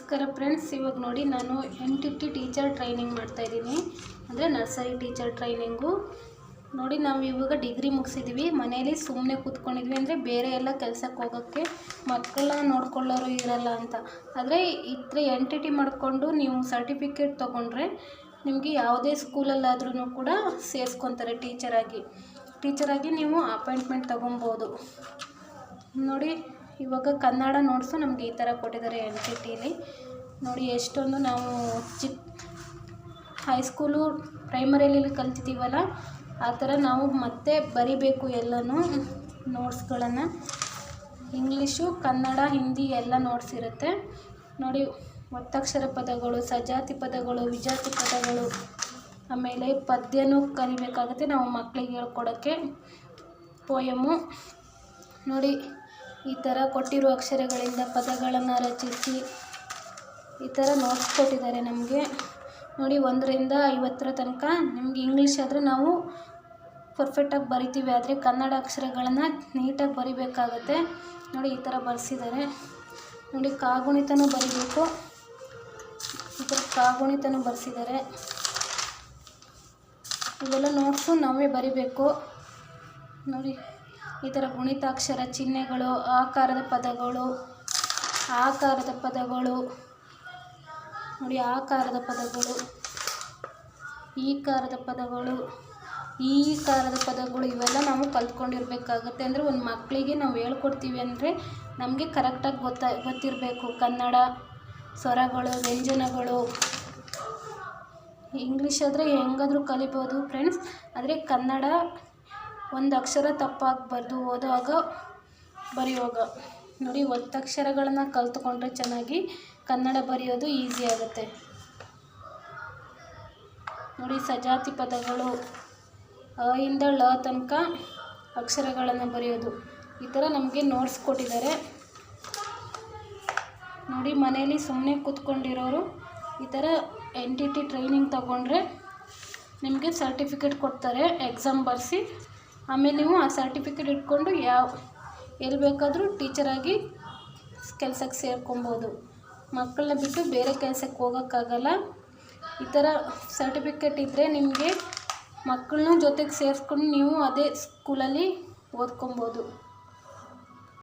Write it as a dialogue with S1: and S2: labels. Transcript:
S1: ನಮಸ್ಕಾರ ಫ್ರೆಂಡ್ಸ್ ಇವಾಗ ನೋಡಿ ನಾನು N T T teacher training ಮಾಡ್ತಾಯಿದ್ದೀನಿ ಅಂದರೆ ನರ್ಸರಿ ಟೀಚರ್ ಟ್ರೈನಿಂಗು ನೋಡಿ ನಾವು ಇವಾಗ ಡಿಗ್ರಿ ಮುಗಿಸಿದ್ವಿ. ಮನೇಲಿ ಸುಮ್ಮನೆ ಕೂತ್ಕೊಂಡಿದ್ವಿ ಅಂದರೆ ಬೇರೆ ಎಲ್ಲ ಕೆಲ್ಸಕ್ಕೆ ಹೋಗೋಕ್ಕೆ ಮಕ್ಕಳನ್ನ ನೋಡ್ಕೊಳ್ಳೋರು ಇರಲ್ಲ ಅಂತ. ಆದರೆ ಇದ್ರೆ ಎನ್ ಟಿ ಟಿ ಮಾಡಿಕೊಂಡು ನೀವು ಸರ್ಟಿಫಿಕೇಟ್ ತೊಗೊಂಡ್ರೆ ನಿಮಗೆ ಯಾವುದೇ ಸ್ಕೂಲಲ್ಲಾದ್ರೂ ಕೂಡ ಸೇರಿಸ್ಕೊತಾರೆ ಟೀಚರಾಗಿ ಟೀಚರಾಗಿ ನೀವು ಅಪಾಯಿಂಟ್ಮೆಂಟ್ ತೊಗೊಬೋದು. ನೋಡಿ ಇವಾಗ ಕನ್ನಡ ನೋಟ್ಸು ನಮಗೆ ಈ ಥರ ಕೊಟ್ಟಿದ್ದಾರೆ ಎನ್ ಸಿ ಟಿಲಿ ನೋಡಿ, ಎಷ್ಟೊಂದು ನಾವು ಚಿಕ್ಕ ಹೈಸ್ಕೂಲು ಪ್ರೈಮರಿಯಲ್ಲಿ ಕಲ್ತಿದ್ದೀವಲ್ಲ, ಆ ಥರ ನಾವು ಮತ್ತೆ ಬರಿಬೇಕು ಎಲ್ಲನೂ ನೋಟ್ಸ್ಗಳನ್ನು. ಇಂಗ್ಲೀಷು, ಕನ್ನಡ, ಹಿಂದಿ ಎಲ್ಲ ನೋಟ್ಸ್ ಇರುತ್ತೆ. ನೋಡಿ, ಒತ್ತಕ್ಷರ ಪದಗಳು, ಸಜಾತಿ ಪದಗಳು, ವಿಜಾತಿ ಪದಗಳು, ಆಮೇಲೆ ಪದ್ಯನೂ ಕಲಿಬೇಕಾಗುತ್ತೆ. ನಾವು ಮಕ್ಕಳಿಗೆ ಹೇಳ್ಕೊಡೋಕ್ಕೆ ಪೋಯಮು ನೋಡಿ ಈ ಥರ ಕೊಟ್ಟಿರೋ ಅಕ್ಷರಗಳಿಂದ ಪದಗಳನ್ನು ರಚಿಸಿ ಈ ಥರ ನೋಟ್ಸ್ ಕೊಟ್ಟಿದ್ದಾರೆ ನಮಗೆ. ನೋಡಿ, ಒಂದರಿಂದ ಐವತ್ತರ ತನಕ ನಿಮಗೆ ಇಂಗ್ಲೀಷ್ ಆದರೆ ನಾವು ಪರ್ಫೆಕ್ಟಾಗಿ ಬರಿತೀವಿ. ಆದರೆ ಕನ್ನಡ ಅಕ್ಷರಗಳನ್ನು ನೀಟಾಗಿ ಬರಿಬೇಕಾಗತ್ತೆ. ನೋಡಿ, ಈ ಥರ ಬರ್ಸಿದ್ದಾರೆ. ನೋಡಿ, ಕಾಗುಣಿತನೂ ಬರಿಬೇಕು. ಈ ಥರ ಕಾಗುಣಿತನೂ ಬರೆಸಿದ್ದಾರೆ. ಇವೆಲ್ಲ ನೋಟ್ಸು ನಾವೇ ಬರಿಬೇಕು. ನೋಡಿ. ಈ ಥರ ಗುಣಿತಾಕ್ಷರ ಚಿಹ್ನೆಗಳು, ಆಕಾರದ ಪದಗಳು ಆಕಾರದ ಪದಗಳು, ನೋಡಿ ಆಕಾರದ ಪದಗಳು, ಈಕಾರದ ಪದಗಳು ಈ ಕಾರದ ಪದಗಳು ಇವೆಲ್ಲ ನಾವು ಕಲ್ತ್ಕೊಂಡಿರ್ಬೇಕಾಗತ್ತೆ. ಅಂದರೆ ಒಂದು ಮಕ್ಕಳಿಗೆ ನಾವು ಹೇಳ್ಕೊಡ್ತೀವಿ ಅಂದರೆ ನಮಗೆ ಕರೆಕ್ಟಾಗಿ ಗೊತ್ತ, ಗೊತ್ತಿರಬೇಕು. ಕನ್ನಡ, ಸ್ವರಗಳು, ವ್ಯಂಜನಗಳು. ಇಂಗ್ಲೀಷ್ ಆದರೆ ಹೆಂಗಾದ್ರೂ ಕಲಿಬೋದು ಫ್ರೆಂಡ್ಸ್ ಆದರೆ ಕನ್ನಡ ಒಂದು ಅಕ್ಷರ ತಪ್ಪಾಗಬಾರ್ದು ಓದುವಾಗ ಬರೆಯುವಾಗ ನೋಡಿ ಒತ್ತಕ್ಷರಗಳನ್ನು ಕಲ್ತ್ಕೊಂಡ್ರೆ ಚೆನ್ನಾಗಿ ಕನ್ನಡ ಬರೆಯೋದು ಈಸಿ ಆಗುತ್ತೆ. ನೋಡಿ, ಸಜಾತಿ ಪದಗಳು, ಅ ಇಂದ ಳ ತನಕ ಅಕ್ಷರಗಳನ್ನು ಬರೆಯೋದು. ಈ ಥರ ನಮಗೆ ನೋಟ್ಸ್ ಕೊಟ್ಟಿದ್ದಾರೆ. ನೋಡಿ ಮನೆಯಲ್ಲಿ ಸುಮ್ಮನೆ ಕೂತ್ಕೊಂಡಿರೋರು ಈ ಥರ ಎನ್ ಟಿ ಟಿ ಟ್ರೈನಿಂಗ್ ತಗೊಂಡ್ರೆ ನಿಮಗೆ ಸರ್ಟಿಫಿಕೇಟ್ ಕೊಡ್ತಾರೆ ಎಕ್ಸಾಮ್ ಬರೆಸಿ. ಆಮೇಲೆ ನೀವು ಆ ಸರ್ಟಿಫಿಕೇಟ್ ಇಟ್ಕೊಂಡು ಯಾವ, ಎಲ್ಲಿ ಬೇಕಾದರೂ ಟೀಚರಾಗಿ ಕೆಲಸಕ್ಕೆ ಸೇರ್ಕೊಬೋದು. ಮಕ್ಕಳನ್ನ ಬಿಟ್ಟು ಬೇರೆ ಕೆಲಸಕ್ಕೆ ಹೋಗೋಕ್ಕಾಗಲ್ಲ. ಈ ಥರ ಸರ್ಟಿಫಿಕೇಟ್ ಇದ್ದರೆ ನಿಮಗೆ ಮಕ್ಕಳನ್ನೂ ಜೊತೆಗೆ ಸೇರಿಸ್ಕೊಂಡು ನೀವು ಅದೇ ಸ್ಕೂಲಲ್ಲಿ ಓದ್ಕೊಬೋದು.